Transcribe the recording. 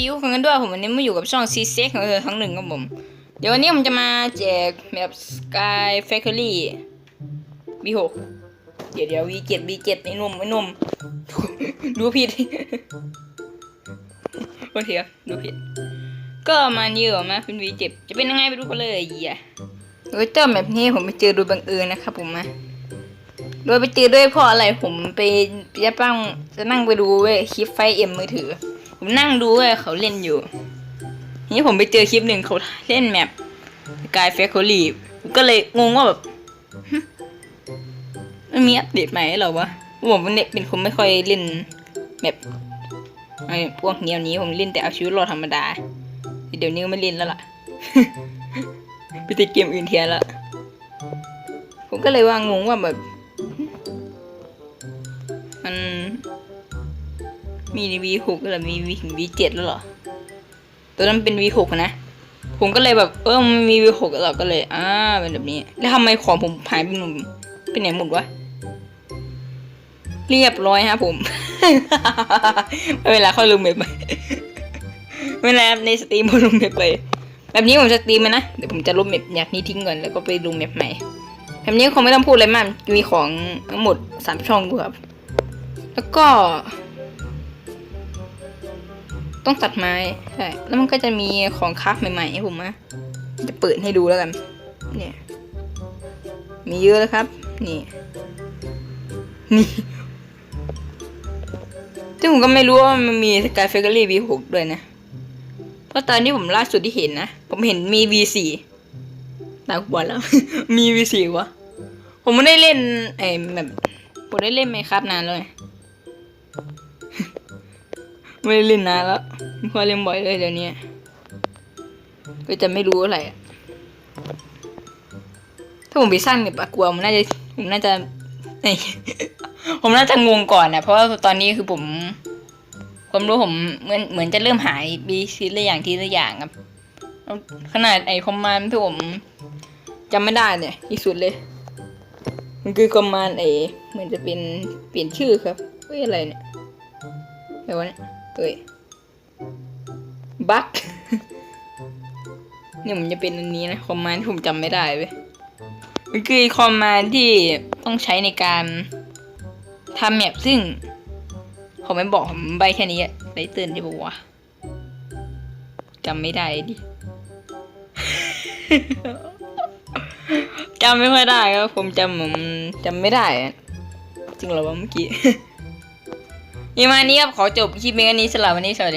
ดีทุกคนกันด้วยผมวันนี้มาอยู่กับช่องซีเซ็กของเธอทั้งหนึ่งครับผม เดี๋ยววันนี้ผมจะมาแจกแบบ Sky Factory V6 เดี๋ยวเดี๋ยว V7 V7 ไอ้นุ่มไอ้นุ่มดูผิดโอเคดูผิด ก็มาเยอะมาเป็น V7 จะเป็นยังไงไปดูกันเลยอะโดยเจ้าแบบนี้ผมไปเจอโดยบังเอิญนะครับผมมาโดยไปเจอด้วยเพราะอะไรผมไปจะตั้งจะนั่งไปดูเว้ยคลิปไฟเอ็มมือถือ ผมนั่งดูเว้ยเขาเล่นอยู่นี่ผมไปเจอคลิปหนึ่งเขาเล่นแมปกายแฟคโคลีผมก็เลยงงว่าแบบ มันมีอัปเดตใหม่เหรอวะผมเนี่ยเป็นคนไม่ค่อยเล่นแมปไอ้พวกแนวนี้ผมเล่นแต่เอาชีวิตรอดธรรมดา เดี๋ยวนี้ก็ไม่เล่นแล้วล่ะไปติดเกมอื่นเทียนละผมก็เลยว่างงว่าแบบ มันมี V6 แล้วเหรอมี V ถึง V7 แล้วเหรอ ตัวนั้นเป็น V6 อะนะ ผมก็เลยแบบ เออมันมี V6 แล้วก็เลย อ่าเป็นแบบนี้ แล้วทำไมของผมหายไปหนุ่มเป็นไหนหมดวะ เรียบร้อยฮะผม เวลาเข้าลงเมปไปเวลาในสตรีมผมลงเมปไป แบบนี้ผมจะสตรีมไหมนะ เดี๋ยวผมจะลบเมปอยากนี้ทิ้งก่อนแล้วก็ไปลงเมปใหม่ แบบนี้คงไม่ต้องพูดอะไรมาก มีของทั้งหมดสามช่องดูครับ แล้วก็ ต้องตัดไม้ ใช่ แล้วมันก็จะมีของคราฟใหม่ๆให้ผมนะจะเปิดให้ดูแล้วกัน เนี่ย มีเยอะแล้วครับ นี่ นี่ ซึ่งผมก็ไม่รู้ว่ามันมีสกายเฟเกอรี่ V6 ด้วยนะ เพราะตอนที่ผมล่าสุดที่เห็นนะ ผมเห็นมี V4 ตากบัวแล้ว มี V4 วะ ผมไม่ได้เล่นไอ้แบบผมได้เล่นไหมครับนานเลย ไม่ได้เล่นนานแล้วไม่ค่อยเล่นบ่อยเลยเดี๋ยวนี้ ก็จะไม่รู้อะไรถ้าผมไปสร้างแบบกลัวผมน่าจะผมน่าจะเอ้ ผมน่าจะงงก่อนนะเพราะว่าตอนนี้คือผมผมรู้ผมเหมือนเหมือนจะเริ่มหายบีทีละอย่างทีละอย่างครับ ขนาดไอ้คอมมานด์ที่ผมจำไม่ได้เนี่ยที่สุดเลย มันคือคอมมานด์ไอ้เหมือนจะเป็นเปลี่ยนชื่อครับเฮ้ยอะไรเนี่ยอะไรวะเนี่ยเฮ้ยบั๊กเนี่ยมันจะเป็นอันนี้นะคอมมานด์ที่ผมจำไม่ได้เว้ยมันคือคอมมานด์ที่ต้องใช้ในการ ทำแมปซึ่ง ผมไม่บอกผมใบแค่นี้ได้เตือนที่บอกว่าจำไม่ได้ดิจำไม่ค่อยได้ครับผมจำผมจำไม่ได้ จริงเหรอวะเมื่อกี้ยี่มานี้ครับ ขอจบคลิปเพียงอันนี้สำหรับวันนี้สวัสดี